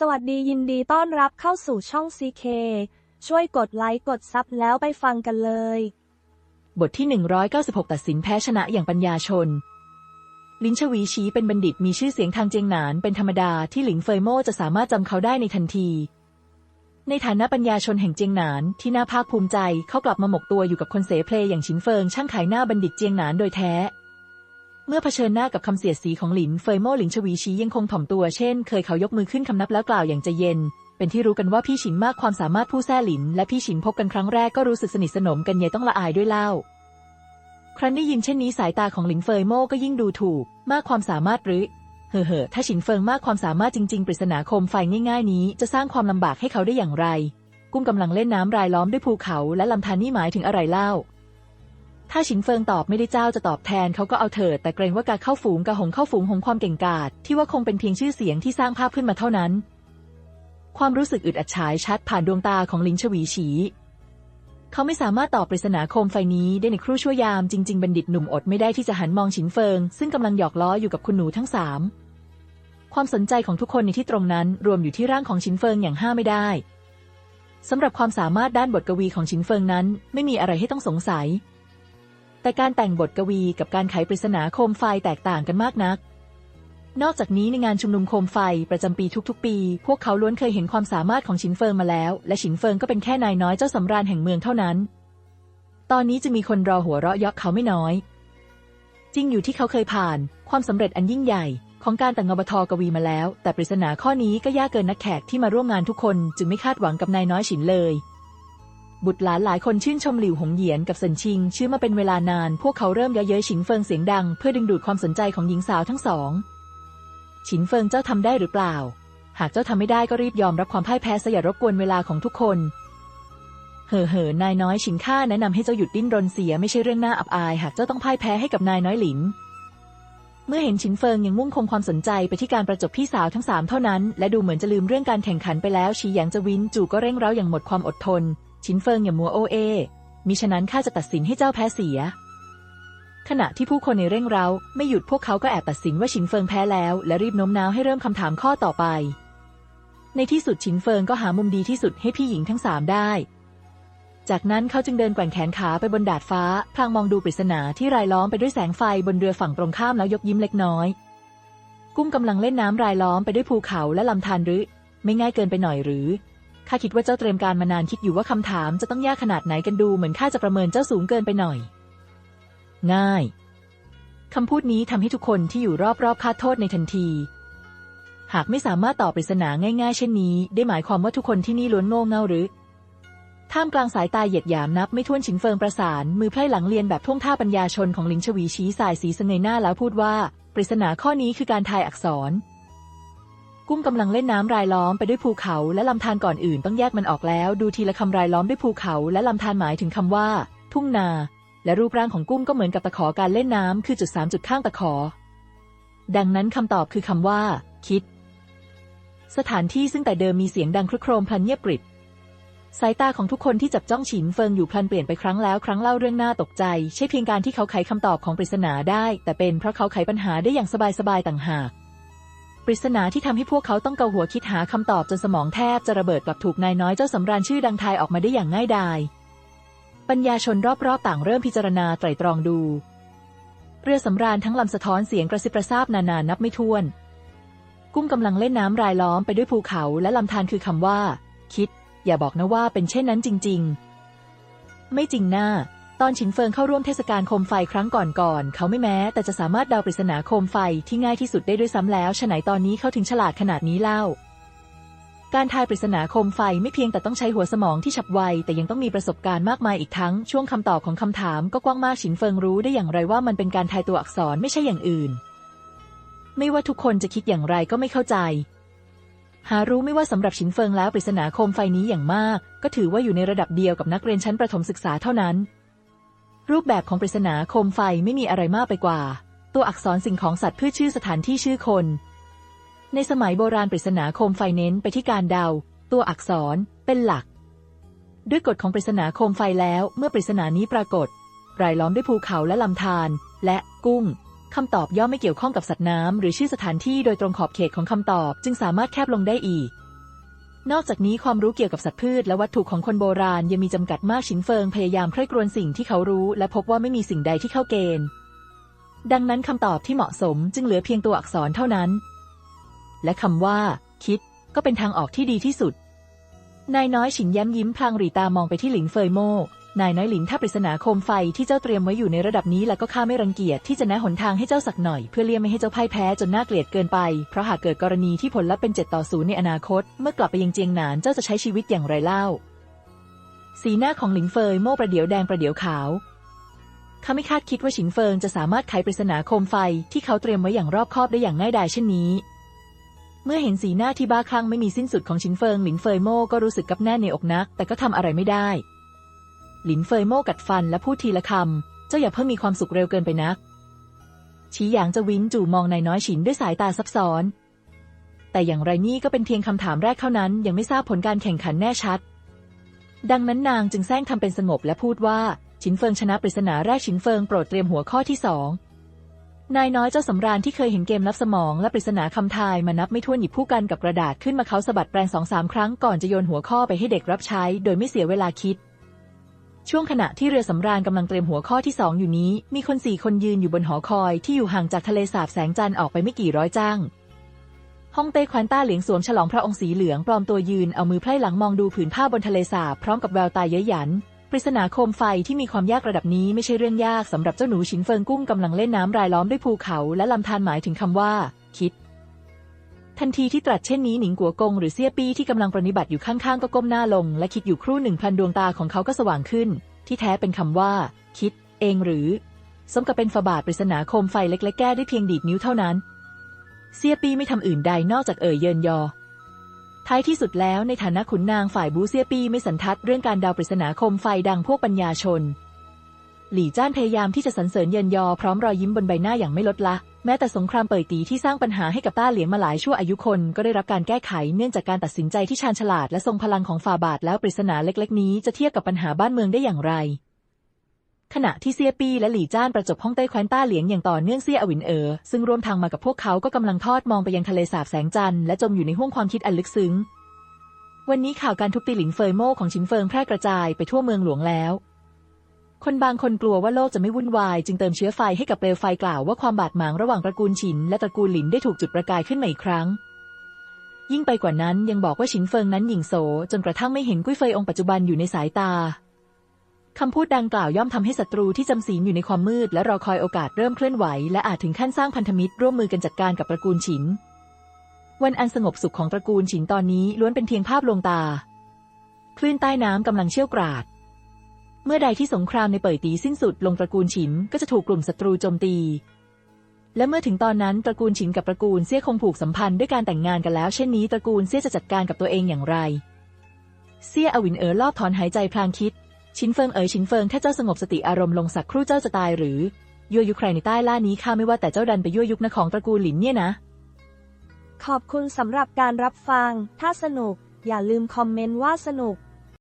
สวัสดียินดีต้อนรับเข้าสู่ช่อง CK ช่วยกดไลค์กดซับแล้วไปฟังกันเลย บทที่ 196 ตัดสินแพ้ชนะอย่างปัญญาชน ลินชวีชีเป็นบัณฑิตมีชื่อเสียงทางเจียงหนานเป็นธรรมดาที่หลิงเฟยโม่จะสามารถจำเขาได้ในทันที ในฐานะปัญญาชนแห่งเจียงหนานที่น่าภาคภูมิใจเขากลับมาหมกตัวอยู่กับคนเสเพลอย่างฉินเฟิงช่างขายหน้าบัณฑิตเจียงหนานโดยแท้ เมื่อเผชิญหน้ากับคำเสียดสีของหลินเฟยโม่หลินชวีชียังคงถ่อมตัวเช่น เคยเขายกมือขึ้นคำนับแล้วกล่าวอย่างใจเย็น เป็นที่รู้กันว่าพี่ฉินมากความสามารถผู้แซ่หลิน และพี่ฉินพบกันครั้งแรกก็รู้สึกสนิทสนมกันเยต้องละอายด้วยเล่า ครั้นได้ยินเช่นนี้สายตาของหลิงเฟยโม่ก็ยิ่งดูถูก มากความสามารถหรือเห่อเห่อถ้าฉินเฟิงมากความสามารถจริง ๆ ปริศนาคมไฟง่ายๆ นี้จะสร้างความลำบากให้เขาได้อย่างไร กุ้งกำลังเล่นน้ำรายล้อมด้วยภูเขาและลำธารนี่หมายถึงอะไรเล่า ถ้าฉินเฟิงตอบไม่ได้เจ้าจะตอบแทนเขาก็เอาเถิดแต่เกรงว่าการเข้าฝูงกระหงเข้าฝูงหงความเก่งกาจที่ว่าคงเป็นเพียงชื่อเสียงที่สร้างภาพขึ้นมาเท่านั้น ความรู้สึกอึดอัดฉายชัดผ่านดวงตาของลินชวีฉีเขาไม่สามารถตอบปริศนาโคมไฟนี้ได้ในครู่ชั่วยามจริง ๆ บัณฑิตหนุ่มอดไม่ได้ที่จะหันมองฉินเฟิง ซึ่งกำลังหยอกล้ออยู่กับคุณหนูทั้งสามความสนใจของทุกคนในที่ตรงนั้นรวมอยู่ที่ร่างของฉินเฟิงอย่างห้าไม่ได้สำหรับความสามารถด้านบทกวีของฉินเฟิงนั้น ไม่มีอะไรให้ต้องสงสัย แต่การแต่งบทกวีกับการไขปริศนาโคมไฟแตกต่างกันมากนัก นอกจากนี้ในงานชุมนุมโคมไฟประจำปีทุกๆ ปี พวกเขาล้วนเคยเห็นความสามารถของฉินเฟิงมาแล้ว และฉินเฟิงก็เป็นแค่นายน้อยเจ้าสำราญแห่งเมืองเท่านั้น ตอนนี้จะมีคนรอหัวเราะเยาะเขาไม่น้อย จริงอยู่ที่เขาเคยผ่าน ความสำเร็จอันยิ่งใหญ่ ของการแต่งงบทกวีมาแล้ว แต่ปริศนาข้อนี้ก็ยากเกินนักแขกที่มาร่วมงานทุกคน จึงไม่คาดหวังกับนายน้อยฉินเลย บุตรหลานหลายคนชื่นชมหลิวหงเหยียนกับเซินชิง ชื่อมาเป็นเวลานาน พวกเขาเริ่มเย้ยเย้ยฉินเฟิงเสียงดังเพื่อดึงดูดความสนใจของหญิงสาวทั้งสอง ฉินเฟิงเจ้าทำได้หรือเปล่า หากเจ้าทำไม่ได้ก็รีบยอมรับความพ่ายแพ้ซะอย่ารบกวนเวลาของทุกคน เห่อเห่อนายน้อยฉินข้าแนะนำให้เจ้าหยุดดิ้นรนเสียไม่ใช่เรื่องน่าอับอาย หากเจ้าต้องพ่ายแพ้ให้กับนายน้อยหลิน เมื่อเห็นฉินเฟิงยังมุ่งคงความสนใจไปที่การประจบพี่สาวทั้งสามเท่านั้น และดูเหมือนจะลืมเรื่องการแข่งขันไปแล้วชีหยางจะวินจู่ก็เร่งเร้าอย่างหมดความอดทน ฉินเฟิงอย่ามัวโอเอ มิฉะนั้นข้าจะตัดสินให้เจ้าแพ้เสีย ขณะที่ผู้คนในเร่งเร้า ไม่หยุดพวกเขาก็แอบตัดสินว่าฉินเฟิงแพ้แล้ว และรีบโน้มน้าวให้เริ่มคำถามข้อต่อไป ในที่สุดฉินเฟิงก็หามุมดีที่สุดให้พี่หญิงทั้งสามได้ จากนั้นเขาจึงเดินแกว่งแขนขาไปบนดาดฟ้า พลางมองดูปริศนาที่รายล้อมไปด้วยแสงไฟบนเรือฝั่งตรงข้ามแล้วยกยิ้มเล็กน้อย กุ้งกำลังเล่นน้ำรายล้อมไปด้วยภูเขาและลำธารหรือไม่ง่ายเกินไปหน่อยหรือ ข้าคิดว่าเจ้าเตรียมการมานานคิดอยู่ว่าคำถามจะต้องยากขนาดไหนกันดูเหมือนข้าจะประเมินเจ้าสูงเกินไปหน่อย ง่ายคำพูดนี้ทำให้ทุกคนที่อยู่รอบๆคาดโทษในทันที หากไม่สามารถตอบปริศนาง่ายๆ เช่นนี้ ได้หมายความว่าทุกคนที่นี่ล้วนโง่เง่าหรือ ท่ามกลางสายตาเหยียดหยามนับไม่ถ้วนฉินเฟิงประสาน มือไพร่หลังเรียนแบบท่วงท่าปัญญาชนของลิงชวีชี้สายสีสงเงยหน้าแล้วพูดว่า ปริศนาข้อนี้คือการทายอักษร กุ้งกำลังเล่นน้ำรายล้อมไปด้วยภูเขาและลำธารก่อนอื่นต้องแยกมันออกแล้ว ดูทีละคำรายล้อมด้วยภูเขา และลำธารหมายถึงคำว่า ทุ่งนา และรูปร่างของกุ้งก็เหมือนกับตะขอการเล่นน้ำคือจุดสามจุดข้างตะขอ ดังนั้นคำตอบคือคำว่า คิด สถานที่ซึ่งแต่เดิมมีเสียงดังครึกโครมพลันเงียบกริบสายตาของทุกคนที่จับจ้องฉินเฟิงอยู่พลันเปลี่ยนไปครั้งแล้วครั้งเล่าเรื่องน่าตกใจ ใช่เพียงการที่เขาไขคำตอบของปริศนาได้ แต่เป็นเพราะเขาไขปัญหาได้อย่างสบายๆต่างหาก ปริศนาที่ทำให้พวกเขาต้องเกาหัวคิดหาคำตอบจนสมองแทบจะระเบิดกลับถูกนายน้อยเจ้าสำราญชื่อดังทายออกมาได้อย่างง่ายดาย ปัญญาชนรอบๆต่างเริ่มพิจารณาไตรตรองดู เรือสำราญทั้งลำสะท้อนเสียงกระซิบกระซาบนานๆนับไม่ถ้วน กุ้งกำลังเล่นน้ำรายล้อมไปด้วยภูเขาและลำธารคือคำว่า คิด อย่าบอกนะว่าเป็นเช่นนั้นจริง ๆ ไม่จริงหน้า ตอนฉินเฟิงเข้าร่วมเทศกาลโคมไฟครั้งก่อนๆเขาไม่แม้ แต่จะสามารถเดาปริศนาโคมไฟที่ง่ายที่สุดได้ด้วยซ้ำแล้วฉะไหนตอนนี้เขาถึงฉลาดขนาดนี้เล่า การทายปริศนาโคมไฟไม่เพียงแต่ต้องใช้หัวสมองที่ฉับไว แต่ยังต้องมีประสบการณ์มากมายอีกทั้ง ช่วงคำตอบของคำถามก็กว้างมากฉินเฟิงรู้ได้อย่างไรว่ามันเป็นการทายตัวอักษรไม่ใช่อย่างอื่น ไม่ว่าทุกคนจะคิดอย่างไรก็ไม่เข้าใจหารู้ไม่ว่าสำหรับฉินเฟิงแล้วปริศนาโคมไฟนี้อย่างมาก ก็ถือว่าอยู่ในระดับเดียวกับนักเรียนชั้นประถมศึกษาเท่านั้น รูปแบบของปริศนาโคมไฟไม่มีอะไรมากไปกว่า ตัวอักษรสิ่งของสัตว์พืชชื่อสถานที่ชื่อคน ในสมัยโบราณปริศนาโคมไฟเน้นไปที่การเดา ตัวอักษรเป็นหลัก ด้วยกฎของปริศนาโคมไฟแล้ว เมื่อปริศนานี้ปรากฏ รายล้อมด้วยภูเขาและลำธารและกุ้งคำตอบย่อมไม่เกี่ยวข้องกับสัตว์น้ำหรือชื่อสถานที่โดยตรงขอบเขตของคำตอบ จึงสามารถแคบลงได้อีก นอกจากนี้ความรู้เกี่ยวกับสัตว์พืชและวัตถุของคนโบราณยังมีจำกัดมากชินเฟิงพยายามใคร่ครวญสิ่งที่เขารู้ และพบว่าไม่มีสิ่งใดที่เข้าเกณฑ์ ดังนั้นคำตอบที่เหมาะสมจึงเหลือเพียงตัวอักษรเท่านั้น และคำว่า คิด ก็เป็นทางออกที่ดีที่สุด นายน้อยฉินย้มยิ้มพลางหรีตามองไปที่หลิงเฟยโม นายน้อยหลิงถ้าปริศนาโคมไฟที่เจ้าเตรียมไว้อยู่ในระดับนี้แล้วก็ข้าไม่รังเกียจที่จะแนะหนทางให้เจ้าสักหน่อยเพื่อเลี่ยงไม่ให้เจ้าพ่ายแพ้จนน่าเกลียดเกินไป เพราะหากเกิดกรณีที่ผลลัพธ์เป็นเจ็ดต่อศูนย์ในอนาคต เมื่อกลับไปยังเจียงหนานเจ้าจะใช้ชีวิตอย่างไรเล่า สีหน้าของหลิงเฟยโม่ประเดี๋ยวแดงประเดี๋ยวขาวเขาไม่คาดคิดว่าฉินเฟิงจะสามารถไขปริศนาโคมไฟที่เขาเตรียมไว้อย่างรอบคอบได้อย่างง่ายดายเช่นนี้เมื่อเห็นสีหน้าที่บ้าคลั่งไม่มีสิ้นสุดของชินเฟิงหลินเฟยโม่ก็รู้สึกกับแน่ในอกนัก แต่ก็ทำอะไรไม่ได้ หลินเฟยโม่กัดฟันและพูดทีละคำ เจ้าอย่าเพิ่งมีความสุขเร็วเกินไปนักฉีหยางจะวินจู่มองนายน้อยฉินด้วยสายตาซับซ้อน แต่อย่างไรนี่ก็เป็นเพียงคำถามแรกเท่านั้น ยังไม่ทราบผลการแข่งขันแน่ชัด ดังนั้นนางจึงแซงทำเป็นสงบและพูดว่าฉินเฟิงชนะปริศนาแรกฉินเฟิงโปรดเตรียมหัวข้อที่สองนายน้อยเจ้าสำราญที่เคยเห็นเกมลับสมองและปริศนาคำทายมานับไม่ถ้วนหยิบผู้กันกับกระดาษขึ้นมาเขาสะบัดแปลงสองสามครั้งก่อนจะโยนหัวข้อไปให้เด็กรับใช้ โดยไม่เสียเวลาคิด ช่วงขณะที่เรือสำราญกำลังเตรียมหัวข้อที่สองอยู่นี้ มีคนสี่คนยืนอยู่บนหอคอยที่อยู่ห่างจากทะเลสาบแสงจันทร์ออกไปไม่กี่ร้อยจ้างฮ่องเต้ควันต้าเหลียงสวมฉลองพระองค์สีเหลืองปลอมตัวยืนเอามือไพร่หลังมองดูผืนผ้าบนทะเลสาบพร้อมกับแววตาเย้ยหยัน ปริศนาโคมไฟที่มีความยากระดับนี้ไม่ใช่เรื่องยากสำหรับเจ้าหนูฉินเฟิงกุ้งกำลังเล่นน้ำรายล้อมด้วยภูเขา และลำธารหมายถึงคำว่า คิด ทันทีที่ตรัสเช่นนี้หนิงกัวกงหรือเซี่ยปี้ที่กำลังปรนนิบัติอยู่ข้างๆก็ก้มหน้าลง และคิดอยู่ครู่หนึ่งพลันดวงตาของเขาก็สว่างขึ้น ที่แท้เป็นคำว่า คิด เองหรือ สมกับเป็นฝาบาทปริศนาโคมไฟเล็กๆแก้ได้เพียงดีดนิ้วเท่านั้น เซี่ยปี้ไม่ทำอื่นใดนอกจากเอ่ยเยินยอ ท้ายที่สุดแล้วในฐานะขุนนางฝ่ายบูเซียปี้ไม่สันทัดเรื่องการดาวปริศนาโคมไฟดังพวกปัญญาชน หลี่จ้านพยายามที่จะสรรเสริญเยินยอพร้อมรอยยิ้มบนใบหน้าอย่างไม่ลดละ แม้แต่สงครามเป่ยตีที่สร้างปัญหาให้กับต้าเหลียงมาหลายชั่วอายุคนก็ได้รับการแก้ไขเนื่องจากการตัดสินใจที่ชาญฉลาดและทรงพลังของฝ่าบาทแล้วปริศนาเล็ก ๆ นี้จะเทียบกับปัญหาบ้านเมืองได้อย่างไร ขณะที่เซียปี้และหลี่จ้านประจบห้องเต้แคว้นต้าเหลียงอย่างต่อเนื่องเซียอวินเอ๋อซึ่งร่วมทางมากับพวกเขาก็กำลังทอดมองไปยังทะเลสาบแสงจันทร์และจมอยู่ในห้วงความคิดอันลึกซึ้ง วันนี้ข่าวการทุบตีหลิงเฟยโม่ของชินเฟิงแพร่กระจายไปทั่วเมืองหลวงแล้ว คนบางคนกลัวว่าโลกจะไม่วุ่นวาย จึงเติมเชื้อไฟให้กับเปลวไฟกล่าวว่าความบาดหมางระหว่างตระกูลฉินและตระกูลหลินได้ถูกจุดประกายขึ้นมาอีกครั้ง ยิ่งไปกว่านั้นยังบอกว่าฉินเฟิงนั้นหยิ่งโสจนกระทั่งไม่เห็นกุ้ยเฟยองค์ปัจจุบันอยู่ในสายตาคำพูดดังกล่าวย่อมทำให้ศัตรูที่จำศีลอยู่ในความมืด และรอคอยโอกาสเริ่มเคลื่อนไหว และอาจถึงขั้นสร้างพันธมิตรร่วมมือกันจัดการกับตระกูลฉิน วันอันสงบสุขของตระกูลฉินตอนนี้ล้วนเป็นเพียงภาพลวงตา คลื่นใต้น้ำกำลังเชี่ยวกราด เมื่อใดที่สงครามในเป่ยตีสิ้นสุดลงตระกูลฉินก็จะถูกกลุ่มศัตรูโจมตี และเมื่อถึงตอนนั้นตระกูลฉินกับตระกูลเซี่ยคงผูกสัมพันธ์ด้วยการแต่งงานกันแล้ว เช่นนี้ตระกูลเซี่ยจะจัดการกับตัวเองอย่างไร เซี่ยอวินเอ๋อรอบถอนหายใจพลางคิด ชินเฟิงเอ๋ยชินเฟิงถ้าเจ้าสงบสติอารมณ์ลงสักครู่เจ้าจะตายหรือยั่วยุใครในใต้ล่านี้ข้าไม่ว่าแต่เจ้าดันไปยั่วยุนของตระกูลหลินเนี่ยนะ ขอบคุณสำหรับการรับฟัง ถ้าสนุก อย่าลืมคอมเมนต์ว่าสนุก